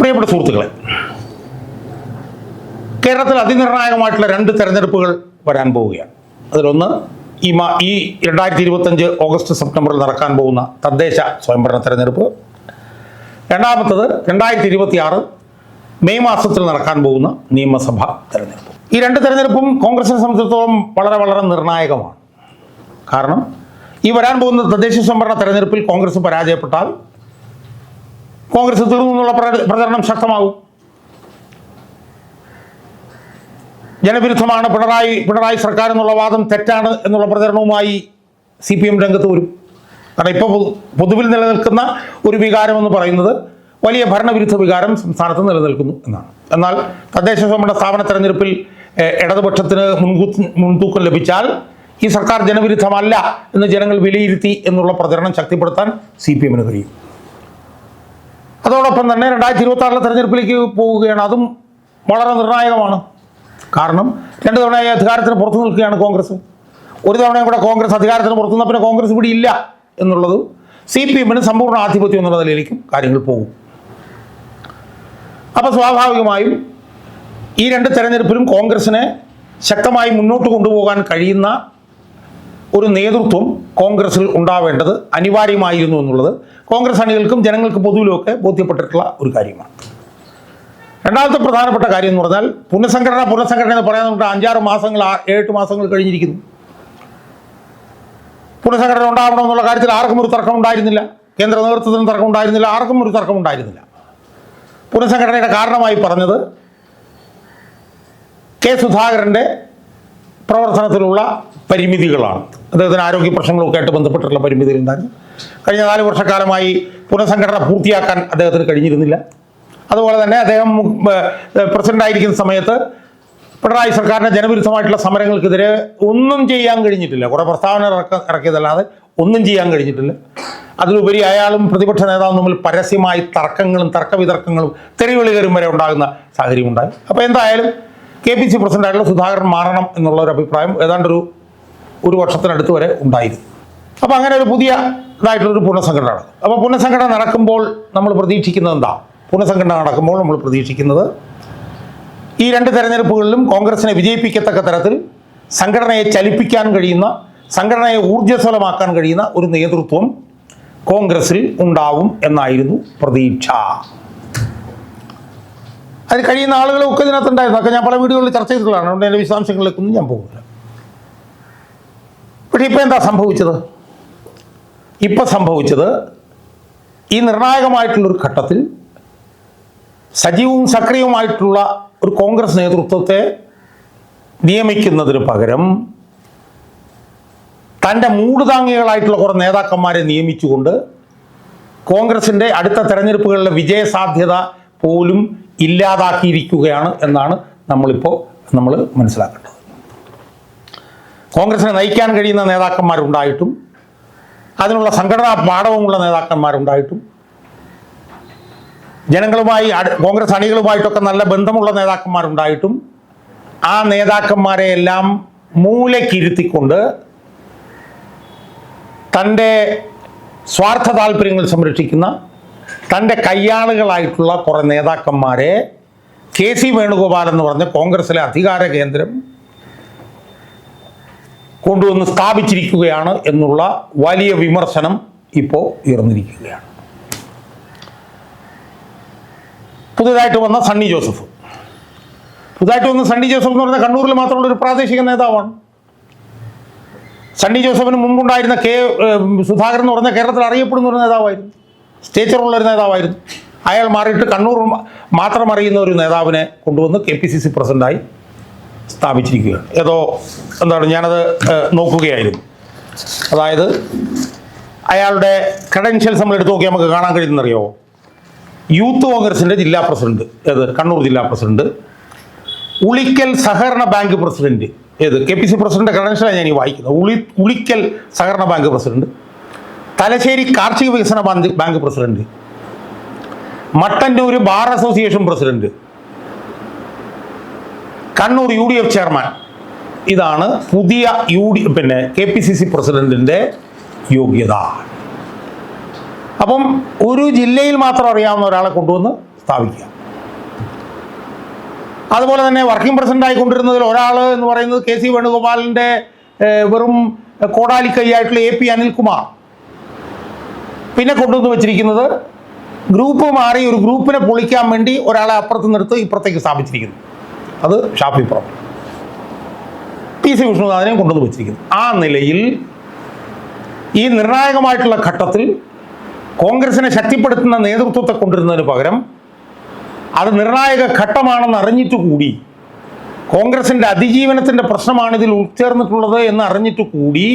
പ്രിയപ്പെട്ട സുഹൃത്തുക്കളെ കേരളത്തിൽ അതിനിർണായകമായിട്ടുള്ള രണ്ട് തെരഞ്ഞെടുപ്പുകൾ വരാൻ പോവുകയാണ്. അതിലൊന്ന് ഈ മാ ഈ രണ്ടായിരത്തി ഇരുപത്തഞ്ച് ഓഗസ്റ്റ് സെപ്റ്റംബറിൽ നടക്കാൻ പോകുന്ന തദ്ദേശ സ്വയംഭരണ തെരഞ്ഞെടുപ്പ്. രണ്ടാമത്തത് രണ്ടായിരത്തി ഇരുപത്തി ആറ് മെയ് മാസത്തിൽ നടക്കാൻ പോകുന്ന നിയമസഭാ തെരഞ്ഞെടുപ്പ്. ഈ രണ്ട് തെരഞ്ഞെടുപ്പും കോൺഗ്രസിനെ സംബന്ധിച്ചിടത്തോളം വളരെ വളരെ നിർണായകമാണ്. കാരണം ഈ വരാൻ പോകുന്ന തദ്ദേശ സ്വയംഭരണ തെരഞ്ഞെടുപ്പിൽ കോൺഗ്രസ് പരാജയപ്പെട്ടാൽ കോൺഗ്രസ് തീർന്നു എന്നുള്ള പ്രചരണം ശക്തമാകും. ജനവിരുദ്ധമാണ് പിണറായി പിണറായി സർക്കാർ എന്നുള്ള വാദം തെറ്റാണ് എന്നുള്ള പ്രചരണവുമായി സി പി എം രംഗത്ത് വരും. കാരണം ഇപ്പോൾ പൊതുവിൽ നിലനിൽക്കുന്ന ഒരു വികാരം എന്ന് പറയുന്നത് വലിയ ഭരണവിരുദ്ധ വികാരം സംസ്ഥാനത്ത് നിലനിൽക്കുന്നു എന്നാണ്. എന്നാൽ തദ്ദേശ സ്വയംഭരണ സ്ഥാപന തെരഞ്ഞെടുപ്പിൽ ഇടതുപക്ഷത്തിന് മുൻകൂ മുൻതൂക്കം ലഭിച്ചാൽ ഈ സർക്കാർ ജനവിരുദ്ധമല്ല എന്ന് ജനങ്ങൾ വിലയിരുത്തി എന്നുള്ള പ്രചരണം ശക്തിപ്പെടുത്താൻ സി പി എമ്മിന് കഴിയും. അതോടൊപ്പം തന്നെ രണ്ടായിരത്തി ഇരുപത്തി ആറിലെ തെരഞ്ഞെടുപ്പിലേക്ക് പോവുകയാണ്. അതും വളരെ നിർണായകമാണ്. കാരണം രണ്ട് തവണയായി അധികാരത്തിന് പുറത്തു നിൽക്കുകയാണ് കോൺഗ്രസ്. ഒരു തവണയും കൂടെ കോൺഗ്രസ് അധികാരത്തിന് പുറത്തു നിന്നാൽ പിന്നെ കോൺഗ്രസ് ഇവിടെ ഇല്ല എന്നുള്ളത് സി പി എമ്മിന് സമ്പൂർണ ആധിപത്യം എന്നുള്ള നിലയിലേക്കും കാര്യങ്ങൾ പോകും. അപ്പോൾ സ്വാഭാവികമായും ഈ രണ്ട് തെരഞ്ഞെടുപ്പിലും കോൺഗ്രസിനെ ശക്തമായി മുന്നോട്ട് കൊണ്ടുപോകാൻ കഴിയുന്ന ഒരു നേതൃത്വം കോൺഗ്രസിൽ ഉണ്ടാവേണ്ടത് അനിവാര്യമായിരുന്നു എന്നുള്ളത് കോൺഗ്രസ് അണികൾക്കും ജനങ്ങൾക്ക് പൊതുവിലുമൊക്കെ ബോധ്യപ്പെട്ടിട്ടുള്ള ഒരു കാര്യമാണ്. രണ്ടാമത്തെ പ്രധാനപ്പെട്ട കാര്യം എന്ന് പറഞ്ഞാൽ പുനഃസംഘടന പുനഃസംഘടന എന്ന് പറയാൻ നമുക്ക് അഞ്ചാറ് മാസങ്ങൾ ഏഴെട്ട് മാസങ്ങൾ കഴിഞ്ഞിരിക്കുന്നു. പുനഃസംഘടന ഉണ്ടാവണം എന്നുള്ള കാര്യത്തിൽ ആർക്കും ഒരു തർക്കം ഉണ്ടായിരുന്നില്ല. കേന്ദ്ര നേതൃത്വത്തിന് തർക്കം ഉണ്ടായിരുന്നില്ല ആർക്കും ഒരു തർക്കം ഉണ്ടായിരുന്നില്ല. പുനഃസംഘടനയുടെ കാരണമായി പറഞ്ഞത് കെ സുധാകരന്റെ പ്രവർത്തനത്തിലുള്ള പരിമിതികളാണ്. അദ്ദേഹത്തിന് ആരോഗ്യ പ്രശ്നങ്ങളൊക്കെ ആയിട്ട് ബന്ധപ്പെട്ടിട്ടുള്ള പരിമിതികളുണ്ടായിരുന്നു. കഴിഞ്ഞ നാല് വർഷക്കാലമായി പുനഃസംഘടന പൂർത്തിയാക്കാൻ അദ്ദേഹത്തിന് കഴിഞ്ഞിരുന്നില്ല. അതുപോലെ തന്നെ അദ്ദേഹം പ്രസിഡന്റ് പ്രസിഡന്റായിരിക്കുന്ന സമയത്ത് പിണറായി സർക്കാരിന്റെ ജനവിരുദ്ധമായിട്ടുള്ള സമരങ്ങൾക്കെതിരെ ഒന്നും ചെയ്യാൻ കഴിഞ്ഞിട്ടില്ല. കുറേ പ്രസ്താവന ഇറക്ക ഇറക്കിയതല്ലാതെ ഒന്നും ചെയ്യാൻ കഴിഞ്ഞിട്ടില്ല. അതിലുപരി അയാളും പ്രതിപക്ഷ നേതാവും തമ്മിൽ പരസ്യമായി തർക്കങ്ങളും തർക്കവിതർക്കങ്ങളും തെറിവിളികരും വരെ ഉണ്ടാകുന്ന സാഹചര്യം ഉണ്ടായി അപ്പോൾ എന്തായാലും കെ പി സി പ്രസിഡന്റായിട്ടുള്ള സുധാകരൻ മാറണം എന്നുള്ള ഒരു അഭിപ്രായം ഏതാണ്ടൊരു ഒരു വർഷത്തിനടുത്ത് വരെ ഉണ്ടായിരുന്നു. അപ്പോൾ അങ്ങനെ ഒരു പുതിയ ഇതായിട്ടുള്ളൊരു പുനഃസംഘടന നടക്കും അപ്പോൾ പുനഃസംഘടന നടക്കുമ്പോൾ നമ്മൾ പ്രതീക്ഷിക്കുന്നത് എന്താ? പുനഃസംഘടന നടക്കുമ്പോൾ നമ്മൾ പ്രതീക്ഷിക്കുന്നത് ഈ രണ്ട് തെരഞ്ഞെടുപ്പുകളിലും കോൺഗ്രസിനെ വിജയിപ്പിക്കത്തക്ക തരത്തിൽ സംഘടനയെ ചലിപ്പിക്കാൻ കഴിയുന്ന സംഘടനയെ ഊർജസ്വലമാക്കാൻ കഴിയുന്ന ഒരു നേതൃത്വം കോൺഗ്രസിൽ ഉണ്ടാവും എന്നായിരുന്നു പ്രതീക്ഷ. അതിന് കഴിയുന്ന ആളുകളൊക്കെ ഇതിനകത്തുണ്ടായിരുന്നു അതൊക്കെ ഞാൻ പല വീഡിയോകളിൽ ചർച്ച ചെയ്തിട്ടുള്ളതാണ്. അതുകൊണ്ട് എന്റെ വിശദാംശങ്ങളിലേക്കൊന്നും ഞാൻ പോകുന്നില്ല. പക്ഷേ ഇപ്പോൾ എന്താ സംഭവിച്ചത്? ഇപ്പം സംഭവിച്ചത് ഈ നിർണായകമായിട്ടുള്ളൊരു ഘട്ടത്തിൽ സജീവവും സക്രിയവുമായിട്ടുള്ള ഒരു കോൺഗ്രസ് നേതൃത്വത്തെ നിയമിക്കുന്നതിന് പകരം തന്റെ മൂടുതാങ്ങികളായിട്ടുള്ള കുറേ നേതാക്കന്മാരെ നിയമിച്ചുകൊണ്ട് കോൺഗ്രസിന്റെ അടുത്ത തെരഞ്ഞെടുപ്പുകളിലെ വിജയസാധ്യത പോലും ഇല്ലാതാക്കിയിരിക്കുകയാണ് എന്നാണ് നമ്മളിപ്പോൾ നമ്മൾ മനസ്സിലാക്കേണ്ടത്. കോൺഗ്രസിനെ നയിക്കാൻ കഴിയുന്ന നേതാക്കന്മാരുണ്ടായിട്ടും അതിനുള്ള സംഘടനാ പാഠവുമുള്ള നേതാക്കന്മാരുണ്ടായിട്ടും ജനങ്ങളുമായി കോൺഗ്രസ് അണികളുമായിട്ടൊക്കെ നല്ല ബന്ധമുള്ള നേതാക്കന്മാരുണ്ടായിട്ടും ആ നേതാക്കന്മാരെ എല്ലാം മൂലക്കിരുത്തിക്കൊണ്ട് തന്റെ സ്വാർത്ഥ താല്പര്യങ്ങൾ സംരക്ഷിക്കുന്ന തന്റെ കയ്യാളുകളായിട്ടുള്ള കുറേ നേതാക്കന്മാരെ കെ സി വേണുഗോപാൽ എന്ന് പറഞ്ഞ കോൺഗ്രസിലെ അധികാര കേന്ദ്രം കൊണ്ടുവന്ന് സ്ഥാപിച്ചിരിക്കുകയാണ് എന്നുള്ള വലിയ വിമർശനം ഇപ്പോൾ ഉയർന്നിരിക്കുകയാണ്. പുതുതായിട്ട് വന്ന സണ്ണി ജോസഫ്. പുതുതായിട്ട് വന്ന സണ്ണി ജോസഫ് എന്ന് പറഞ്ഞാൽ കണ്ണൂരിൽ മാത്രമുള്ള ഒരു പ്രാദേശിക നേതാവാണ്. സണ്ണി ജോസഫിന് മുമ്പുണ്ടായിരുന്ന കെ സുധാകരൻ എന്ന് പറഞ്ഞ കേരളത്തിൽ അറിയപ്പെടുന്ന ഒരു നേതാവായിരുന്നു. സ്റ്റേച്ചറുള്ള ഒരു നേതാവായിരുന്നു. അയാൾ മാറിയിട്ട് കണ്ണൂർ മാത്രം അറിയുന്ന ഒരു നേതാവിനെ കൊണ്ടുവന്ന് കെ പി സി സി പ്രസിഡന്റായി സ്ഥാപിച്ചിരിക്കുകയാണ് ഏതോ എന്താണ് ഞാനത് നോക്കുകയായിരുന്നു. അതായത് അയാളുടെ ക്രെഡൻഷ്യൽസ് നമ്മൾ എടുത്ത് നോക്കിയാൽ നമുക്ക് കാണാൻ കഴിയുന്നറിയോ യൂത്ത് കോൺഗ്രസിന്റെ ജില്ലാ പ്രസിഡന്റ്. ഏത്? കണ്ണൂർ ജില്ലാ പ്രസിഡന്റ്. ഉളിക്കൽ സഹകരണ ബാങ്ക് പ്രസിഡന്റ്. ഏത്? കെ പി സി പ്രസിഡന്റ് ക്രെഡൻഷ്യലാണ് ഞാൻ ഈ വായിക്കുന്നത്. ഉളി ഉളിക്കൽ സഹകരണ ബാങ്ക് പ്രസിഡന്റ്. തലശ്ശേരി കാർഷിക വികസന bank bank president. Mattannur bar association president. Kannur U D F chairman. ഇതാണ് പുതിയ യു ഡി പിന്നെ കെ പി സി സി പ്രസിഡന്റിന്റെ യോഗ്യത. അപ്പം ഒരു ജില്ലയിൽ മാത്രം അറിയാവുന്ന ഒരാളെ കൊണ്ടുവന്ന് സ്ഥാപിക്കുക. അതുപോലെ തന്നെ വർക്കിംഗ് പ്രസിഡന്റ് ആയിക്കൊണ്ടിരുന്നതിൽ ഒരാൾ എന്ന് പറയുന്നത് കെ സി വേണുഗോപാലിന്റെ വെറും കോടാലിക്കൈയായിട്ടുള്ള എ പി അനിൽകുമാർ. പിന്നെ കൊണ്ടുവന്ന് വെച്ചിരിക്കുന്നത് ഗ്രൂപ്പ് മാറി ഒരു ഗ്രൂപ്പിനെ പൊളിക്കാൻ വേണ്ടി ഒരാളെ അപ്പുറത്ത് നിർത്ത് ഇപ്പുറത്തേക്ക് സ്ഥാപിച്ചിരിക്കുന്നു. അത് ഷാഫി പുറം. പി സി വിഷ്ണുനാഥനെയും കൊണ്ടുവന്ന് വെച്ചിരിക്കുന്നു. ആ നിലയിൽ ഈ നിർണായകമായിട്ടുള്ള ഘട്ടത്തിൽ കോൺഗ്രസിനെ ശക്തിപ്പെടുത്തുന്ന നേതൃത്വത്തെ കൊണ്ടിരുന്നതിന് പകരം അത് നിർണായക ഘട്ടമാണെന്ന് അറിഞ്ഞിട്ട് കൂടി കോൺഗ്രസിന്റെ അതിജീവനത്തിന്റെ പ്രശ്നമാണ് ഇതിൽ ഉൾച്ചേർന്നിട്ടുള്ളത് എന്ന് അറിഞ്ഞിട്ട് കൂടി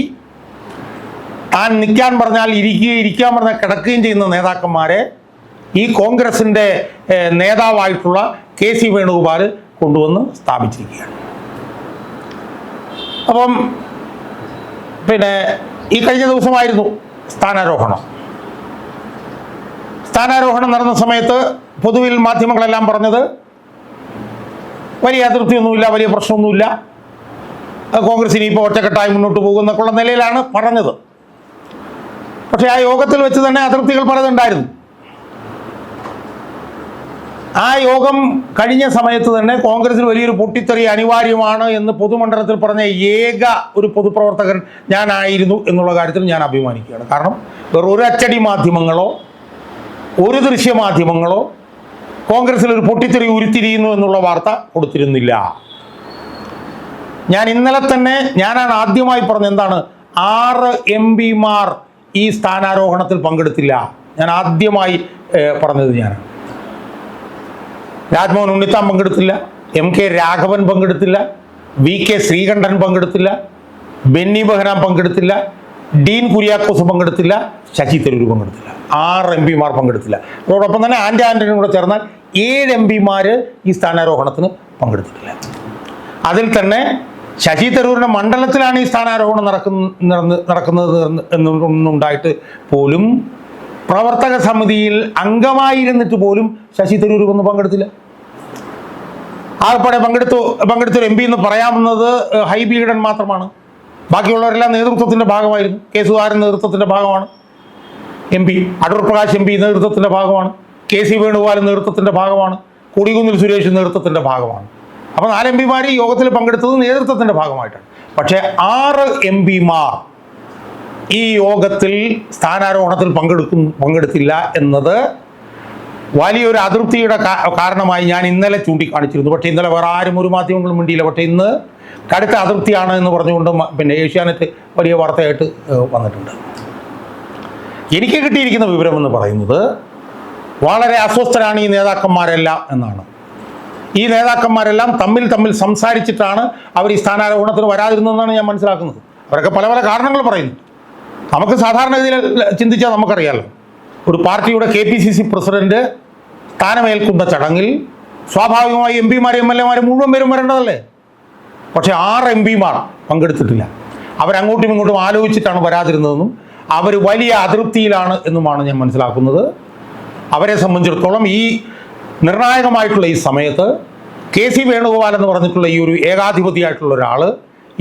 താൻ നിൽക്കാൻ പറഞ്ഞാൽ ഇരിക്കുകയും ഇരിക്കാൻ പറഞ്ഞാൽ കിടക്കുകയും ചെയ്യുന്ന നേതാക്കന്മാരെ ഈ കോൺഗ്രസിന്റെ നേതാവായിട്ടുള്ള കെ സി വേണുഗോപാൽ കൊണ്ടുവന്ന് സ്ഥാപിച്ചിരിക്കുകയാണ്. അപ്പം പിന്നെ ഈ കഴിഞ്ഞ ദിവസമായിരുന്നു സ്ഥാനാരോഹണം. സ്ഥാനാരോഹണം നടന്ന സമയത്ത് പൊതുവിൽ മാധ്യമങ്ങളെല്ലാം പറഞ്ഞത് വലിയ അതൃപ്തിയൊന്നുമില്ല വലിയ പ്രശ്നമൊന്നുമില്ല. കോൺഗ്രസ് ഇനിയിപ്പോൾ ഒറ്റക്കെട്ടായി മുന്നോട്ട് പോകുന്നൊക്കെയുള്ള നിലയിലാണ് പറഞ്ഞത്. പക്ഷേ ആ യോഗത്തിൽ വെച്ച് തന്നെ അതൃപ്തികൾ പലതുണ്ടായിരുന്നു. ആ യോഗം കഴിഞ്ഞ സമയത്ത് തന്നെ കോൺഗ്രസിന് വലിയൊരു പൊട്ടിത്തെറി അനിവാര്യമാണ് എന്ന് പൊതുമണ്ഡലത്തിൽ പറഞ്ഞ ഏക ഒരു പൊതുപ്രവർത്തകൻ ഞാനായിരുന്നു എന്നുള്ള കാര്യത്തിൽ ഞാൻ അഭിമാനിക്കുകയാണ്. കാരണം വേറെ ഒരു അച്ചടി മാധ്യമങ്ങളോ ഒരു ദൃശ്യ മാധ്യമങ്ങളോ കോൺഗ്രസിൽ ഒരു പൊട്ടിത്തെറി ഉരുത്തിരിയുന്നു എന്നുള്ള വാർത്ത കൊടുത്തിരുന്നില്ല. ഞാൻ ഇന്നലെ തന്നെ ഞാനാണ് ആദ്യമായി പറഞ്ഞത് എന്താണ്? ആറ് എം പിമാർ ഈ സ്ഥാനാരോഹണത്തിൽ പങ്കെടുത്തില്ല. ഞാൻ ആദ്യമായി പറഞ്ഞത് ഞാനാണ്. രാജ്മോഹൻ ഉണ്ണിത്താൻ പങ്കെടുത്തില്ല. എം കെ രാഘവൻ പങ്കെടുത്തില്ല. വി കെ ശ്രീകണ്ഠൻ പങ്കെടുത്തില്ല. ബെന്നി ബഹ്റാം പങ്കെടുത്തില്ല. ഡീൻ കുര്യാക്കോസ് പങ്കെടുത്തില്ല. ശശി തരൂർ പങ്കെടുത്തില്ല. ആറ് എം പിമാർ പങ്കെടുത്തില്ല. അതോടൊപ്പം തന്നെ ആന്റി ആന്റണിയും കൂടെ ചേർന്നാൽ ഏഴ് എം പിമാർ ഈ സ്ഥാനാരോഹണത്തിന് പങ്കെടുത്തിട്ടില്ല. അതിൽ തന്നെ ശശി തരൂരിന്റെ മണ്ഡലത്തിലാണ് ഈ സ്ഥാനാരോഹണം നടക്കുന്ന നടന്ന് നടക്കുന്നത് എന്ന് എന്നുണ്ടായിട്ട് പോലും പ്രവർത്തക സമിതിയിൽ അംഗമായിരുന്നിട്ട് പോലും ശശി തരൂർ ഒന്നും പങ്കെടുത്തില്ല. ആകപ്പാടെ പങ്കെടുത്തു പങ്കെടുത്തൊരു എം പി എന്ന് പറയാമെന്നത് ഹൈബി ഈഡൻ മാത്രമാണ്. ബാക്കിയുള്ളവരെല്ലാം നേതൃത്വത്തിന്റെ ഭാഗമായിരുന്നു. കെ സുധാകരൻ നേതൃത്വത്തിന്റെ ഭാഗമാണ്. M P Adoor Prakash M P നേതൃത്വത്തിന്റെ ഭാഗമാണ്. കെ സി വേണുഗോപാലൻ നേതൃത്വത്തിന്റെ ഭാഗമാണ്. കൊടികുന്നിൽ സുരേഷ് നേതൃത്വത്തിന്റെ ഭാഗമാണ്. അപ്പോൾ നാല് എം പിമാർ യോഗത്തിൽ പങ്കെടുത്തത് നേതൃത്വത്തിന്റെ ഭാഗമായിട്ടാണ്. പക്ഷേ ആറ് എം പിമാർ ഈ യോഗത്തിൽ സ്ഥാനാരോഹണത്തിൽ പങ്കെടുക്കും പങ്കെടുത്തില്ല എന്നത് വലിയൊരു അതൃപ്തിയുടെ കാരണമായി ഞാൻ ഇന്നലെ ചൂണ്ടിക്കാണിച്ചിരുന്നു. പക്ഷേ ഇന്നലെ വേറെ ആരും ഒരു മാധ്യമങ്ങളും മിണ്ടിയില്ല. പക്ഷേ ഇന്ന് കടുത്ത അതൃപ്തിയാണ് എന്ന് പറഞ്ഞുകൊണ്ട് പിന്നെ ഏഷ്യാനെറ്റ് വലിയ വാർത്തയായിട്ട് വന്നിട്ടുണ്ട്. എനിക്ക് കിട്ടിയിരിക്കുന്ന വിവരം എന്ന് പറയുന്നത് വളരെ അസ്വസ്ഥരാണ് ഈ നേതാക്കന്മാരെല്ലാം എന്നാണ്. ഈ നേതാക്കന്മാരെല്ലാം തമ്മിൽ തമ്മിൽ സംസാരിച്ചിട്ടാണ് അവർ ഈ സ്ഥാനാരോഹണത്തിന് വരാതിരുന്നതെന്നാണ് ഞാൻ മനസ്സിലാക്കുന്നത്. അവരൊക്കെ പല പല കാരണങ്ങൾ പറയുന്നു. നമുക്ക് സാധാരണഗതിയിൽ ചിന്തിച്ചാൽ നമുക്കറിയാമല്ലോ ഒരു പാർട്ടിയുടെ K P C C president സ്ഥാനമേൽക്കുന്ന ചടങ്ങിൽ സ്വാഭാവികമായി എം പിമാരും എം എൽ എമാരും മുഴുവൻ പേരും വരേണ്ടതല്ലേ? പക്ഷേ ആറ് എം പിമാർ പങ്കെടുത്തിട്ടില്ല. അവരങ്ങോട്ടും ഇങ്ങോട്ടും ആലോചിച്ചിട്ടാണ് വരാതിരുന്നതെന്നും അവർ വലിയ അതൃപ്തിയിലാണ് എന്നുമാണ് ഞാൻ മനസ്സിലാക്കുന്നത്. അവരെ സംബന്ധിച്ചിടത്തോളം ഈ നിർണായകമായിട്ടുള്ള ഈ സമയത്ത് കെ സി വേണുഗോപാൽ എന്ന് പറഞ്ഞിട്ടുള്ള ഈ ഒരു ഏകാധിപതിയായിട്ടുള്ള ഒരാൾ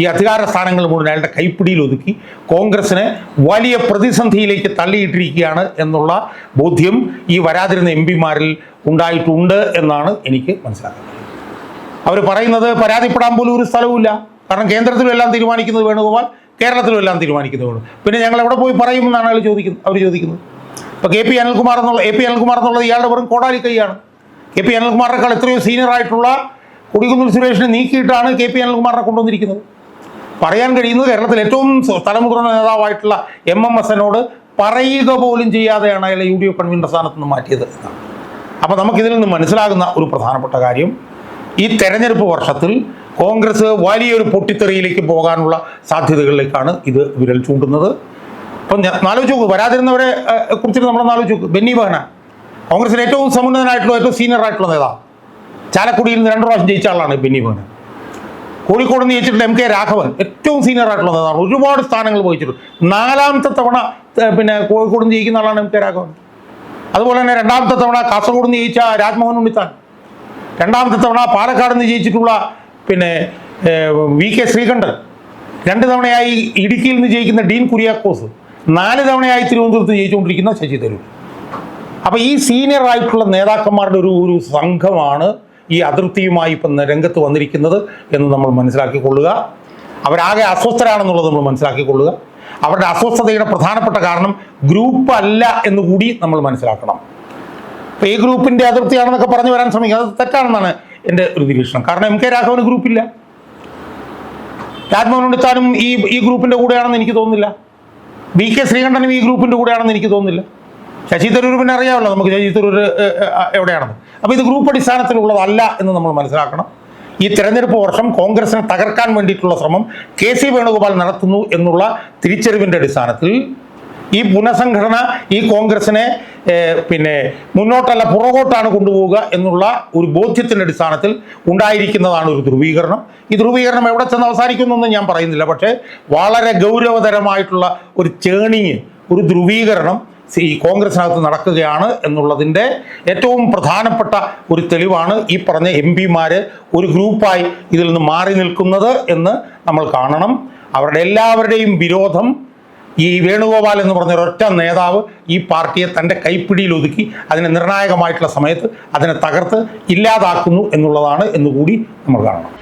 ഈ അധികാര സ്ഥാനങ്ങൾ മുഴുവൻ അയാളുടെ കൈപ്പിടിയിൽ ഒതുക്കി കോൺഗ്രസിനെ വലിയ പ്രതിസന്ധിയിലേക്ക് തള്ളിയിട്ടിരിക്കുകയാണ് എന്നുള്ള ബോധ്യം ഈ വരാതിരുന്ന എം പിമാരിൽ ഉണ്ടായിട്ടുണ്ട് എന്നാണ് എനിക്ക് മനസ്സിലാക്കുന്നത്. അവർ പറയുന്നത് പരാതിപ്പെടാൻ പോലും ഒരു സ്ഥലവുമില്ല. കാരണം കേന്ദ്രത്തിലും എല്ലാം തീരുമാനിക്കുന്നത് വേണുഗോപാൽ കേരളത്തിലും എല്ലാം തീരുമാനിക്കുന്നത് വേണു പിന്നെ ഞങ്ങൾ എവിടെ പോയി പറയും എന്നാണ് അയാൾ ചോദിക്കുന്നത് അവർ ചോദിക്കുന്നത്. ഇപ്പോൾ കെ പി അനിൽകുമാർ എന്നുള്ള എ പി അനിൽകുമാർ എന്നുള്ളത് ഇയാളുടെ വെറും കോടാലി കൈയാണ്. കെ പി അനിൽകുമാറിനേക്കാൾ എത്രയോ സീനിയർ ആയിട്ടുള്ള കൊടികുന്നിൽ സുരേഷിനെ നീക്കിയിട്ടാണ് കെ പി അനിൽകുമാറിനെ കൊണ്ടുവന്നിരിക്കുന്നത്. പറയാൻ കഴിയുന്നത് കേരളത്തിൽ ഏറ്റവും തലമുതിർന്ന നേതാവായിട്ടുള്ള എം എം എസ് എന്നോട് പറയുക പോലും ചെയ്യാതെയാണ് അയാളെ യു ഡി എഫ് കൺവീനർ സ്ഥാനത്ത് നിന്ന് മാറ്റിയത് എന്നാണ്. അപ്പോൾ നമുക്കിതിൽ നിന്ന് മനസ്സിലാകുന്ന ഒരു പ്രധാനപ്പെട്ട കാര്യം ഈ തെരഞ്ഞെടുപ്പ് വർഷത്തിൽ കോൺഗ്രസ് വലിയൊരു പൊട്ടിത്തെറിയിലേക്ക് പോകാനുള്ള സാധ്യതകളിലേക്കാണ് ഇത് വിരൽ ചൂണ്ടുന്നത്. അപ്പം ഞാൻ ചോക്ക് വരാതിരുന്നവരെ കുറിച്ചിട്ട് നമ്മൾ നാലോ ചോക്ക് ബെന്നി ബഹന കോൺഗ്രസിൽ ഏറ്റവും സമുന്നതനായിട്ടുള്ള ഏറ്റവും സീനിയർ ആയിട്ടുള്ള നേതാവ്. ചാലക്കുടിയിൽ നിന്ന് രണ്ട് പ്രാവശ്യം ജയിച്ച ആളാണ് ബെന്നി ബഹന കോഴിക്കോട് നിന്ന് ജയിച്ചിട്ടുള്ള എം കെ രാഘവൻ ഏറ്റവും സീനിയർ ആയിട്ടുള്ള നേതാവാണ് ഒരുപാട് സ്ഥാനങ്ങൾ വഹിച്ചിട്ടുണ്ട്. നാലാമത്തെ തവണ പിന്നെ കോഴിക്കോട് നിന്ന് ജയിക്കുന്ന ആളാണ് എം കെ രാഘവൻ. അതുപോലെ തന്നെ രണ്ടാമത്തെ തവണ കാസർഗോഡ് നിന്ന് ജയിച്ച രാജ്മോഹൻ ഉണ്ണിത്താൻ. രണ്ടാമത്തെ തവണ പാലക്കാട് നിന്ന് ജയിച്ചിട്ടുള്ള പിന്നെ വി കെ ശ്രീകണ്ഠൻ. രണ്ട് തവണയായി ഇടുക്കിയിൽ നിന്ന് ജയിക്കുന്ന ഡീൻ കുര്യാക്കോസ്. നാല് തവണയായി തിരുവനന്തപുരത്ത് ജയിച്ചുകൊണ്ടിരിക്കുന്ന ശശി തരൂർ. അപ്പോൾ ഈ സീനിയർ ആയിട്ടുള്ള നേതാക്കന്മാരുടെ ഒരു ഒരു സംഘമാണ് ഈ അതിർത്തിയുമായി ഇപ്പം രംഗത്ത് വന്നിരിക്കുന്നത് എന്ന് നമ്മൾ മനസ്സിലാക്കിക്കൊള്ളുക. അവരാകെ അസ്വസ്ഥരാണെന്നുള്ളത് നമ്മൾ മനസ്സിലാക്കിക്കൊള്ളുക. അവരുടെ അസ്വസ്ഥതയുടെ പ്രധാനപ്പെട്ട കാരണം ഗ്രൂപ്പ് അല്ല എന്ന് കൂടി നമ്മൾ മനസ്സിലാക്കണം. അപ്പോൾ ഈ ഗ്രൂപ്പിന്റെ അതിർത്തിയാണെന്നൊക്കെ പറഞ്ഞു വരാൻ ശ്രമിക്കുക. അത് തെറ്റാണെന്നാണ് എന്റെ ഒരു നിരീക്ഷണം. കാരണം എം കെ രാഘവന് ഗ്രൂപ്പില്ല. രാജ്മോഹൻ ഉണ്ണിത്താനും ഈ ഈ ഗ്രൂപ്പിന്റെ കൂടെയാണെന്ന് എനിക്ക് തോന്നുന്നില്ല. വി കെ ശ്രീകണ്ഠനും ഈ ഗ്രൂപ്പിന്റെ കൂടെയാണെന്ന് എനിക്ക് തോന്നുന്നില്ല. ശശി തരൂർ പിന്നെ അറിയാമല്ലോ നമുക്ക് ശശി തരൂർ എവിടെയാണെന്ന്. അപ്പോൾ ഇത് ഗ്രൂപ്പ് അടിസ്ഥാനത്തിലുള്ളതല്ല എന്ന് നമ്മൾ മനസ്സിലാക്കണം. ഈ തെരഞ്ഞെടുപ്പ് വർഷം കോൺഗ്രസിനെ തകർക്കാൻ വേണ്ടിയിട്ടുള്ള ശ്രമം കെ സി വേണുഗോപാൽ നടത്തുന്നു എന്നുള്ള തിരിച്ചറിവിന്റെ അടിസ്ഥാനത്തിൽ ഈ പുനഃസംഘടന ഈ കോൺഗ്രസിനെ പിന്നെ മുന്നോട്ടല്ല പുറകോട്ടാണ് കൊണ്ടുപോവുക എന്നുള്ള ഒരു ബോധ്യത്തിന്റെ അടിസ്ഥാനത്തിൽ ഉണ്ടായിരിക്കുന്നതാണ് ഒരു ധ്രുവീകരണം. ഈ ധ്രുവീകരണം എവിടെ ചെന്ന് അവസാനിക്കുന്നൊന്നും ഞാൻ പറയുന്നില്ല. പക്ഷേ വളരെ ഗൗരവതരമായിട്ടുള്ള ഒരു ചേണിങ് ഒരു ധ്രുവീകരണം ഈ കോൺഗ്രസിനകത്ത് നടക്കുകയാണ് എന്നുള്ളതിന്റെ ഏറ്റവും പ്രധാനപ്പെട്ട ഒരു തെളിവാണ് ഈ പറഞ്ഞ എം പിമാർ ഒരു ഗ്രൂപ്പായി ഇതിൽ നിന്ന് മാറി നിൽക്കുന്നത് എന്ന് നമ്മൾ കാണണം. അവരുടെ എല്ലാവരുടെയും വിരോധം ഈ വേണുഗോപാൽ എന്ന് പറഞ്ഞ ഒരൊറ്റ നേതാവ് ഈ പാർട്ടിയെ തന്റെ കൈപ്പിടിയിൽ ഒതുക്കി അതിനെ നിർണായകമായിട്ടുള്ള സമയത്ത് അതിനെ തകർത്ത് ഇല്ലാതാക്കുന്നു എന്നുള്ളതാണ് എന്നുകൂടി നമ്മൾ കാണണം.